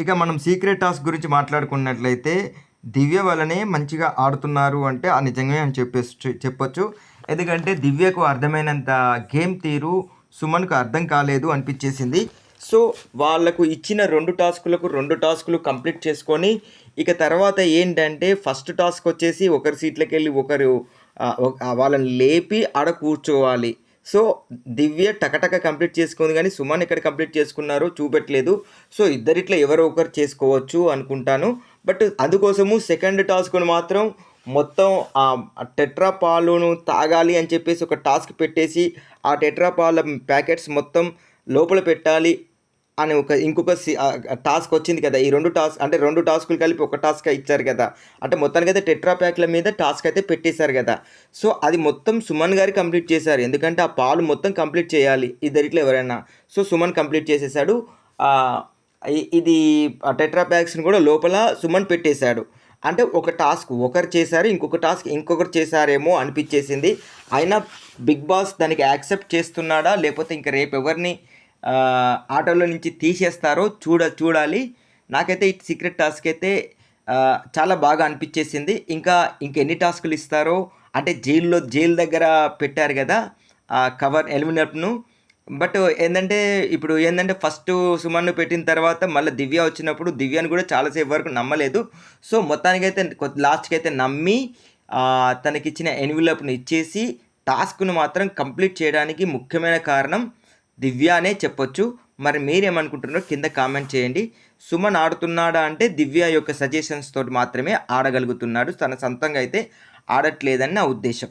ఇక మనం secret task గురించి మాట్లాడుకున్నట్లయితే దివ్య వల్లనే మంచిగా ఆడుతున్నారు అంటే ఆ నిజంగా అని చెప్పేసి చెప్పొచ్చు. ఎందుకంటే దివ్యకు అర్థమైనంత గేమ్ తీరు సుమన్కు అర్థం కాలేదు అనిపించేసింది. సో వాళ్ళకు ఇచ్చిన రెండు టాస్కులకు రెండు టాస్కులు కంప్లీట్ చేసుకొని ఇక తర్వాత ఏంటంటే ఫస్ట్ టాస్క్ వచ్చేసి ఒకరి సీట్లకి వెళ్ళి ఒకరు వాళ్ళని లేపి ఆడ కూర్చోవాలి. సో దివ్య టకటక కంప్లీట్ చేసుకుంది కానీ సుమన్ ఎక్కడ కంప్లీట్ చేసుకున్నారో చూపెట్టలేదు. సో ఇద్దరిట్లో ఎవరో ఒకరు చేసుకోవచ్చు అనుకుంటాను. బట్ అందుకోసము సెకండ్ టాస్క్ను మాత్రం మొత్తం ఆ టెట్రా పాలును తాగాలి అని చెప్పేసి ఒక టాస్క్ పెట్టేసి ఆ టెట్రా పాల ప్యాకెట్స్ మొత్తం లోపల పెట్టాలి. అని ఒక ఇంకొక సి- టాస్క్ వచ్చింది కదా. ఈ రెండు టాస్క్ అంటే రెండు టాస్కులు కలిపి ఒక టాస్క్ ఇచ్చారు కదా. అంటే మొత్తానికి అయితే టెట్రా ప్యాక్ల మీద టాస్క్ అయితే పెట్టేశారు కదా. సో అది మొత్తం సుమన్ గారు కంప్లీట్ చేశారు. ఎందుకంటే ఆ పాలు మొత్తం కంప్లీట్ చేయాలి. ఇద్దరిట్లో ఎవరైనా. సో సుమన్ కంప్లీట్ చేసేసాడు. ఇది ఆ టెట్రా ప్యాక్స్ని కూడా లోపల సుమన్ పెట్టేశాడు. అంటే ఒక టాస్క్ ఒకరు చేశారు ఇంకొక టాస్క్ ఇంకొకరు చేశారేమో అనిపించేసింది. అయినా బిగ్ బాస్ దానికి యాక్సెప్ట్ చేస్తున్నాడా? లేకపోతే ఇంకా రేపు ఎవరిని ఆటోలో నుంచి తీసేస్తారో చూడ చూడాలి. నాకైతే ఈ సీక్రెట్ టాస్క్ అయితే చాలా బాగా అనిపించేసింది. ఇంకా ఇంకెన్ని టాస్కులు ఇస్తారో అంటే జైల్లో జైలు దగ్గర పెట్టారు కదా ఆ కవర్ ఎలిమినప్ను బట్ ఏంటంటే ఇప్పుడు ఏంటంటే ఫస్ట్ సుమన్ను పెట్టిన తర్వాత మళ్ళీ దివ్య వచ్చినప్పుడు దివ్యను కూడా చాలాసేపు వరకు నమ్మలేదు. సో మొత్తానికైతే లాస్ట్కి అయితే నమ్మి తనకిచ్చిన ఎన్విలప్ను ఇచ్చేసి టాస్క్ను మాత్రం కంప్లీట్ చేయడానికి ముఖ్యమైన కారణం దివ్య అనే చెప్పొచ్చు. మరి మీరేమనుకుంటున్నారో కింద కామెంట్ చేయండి. సుమన్ ఆడుతున్నాడా అంటే దివ్య యొక్క సజెషన్స్ తోటి మాత్రమే ఆడగలుగుతున్నాడు. తన సొంతంగా అయితే ఆడట్లేదని నా ఉద్దేశం.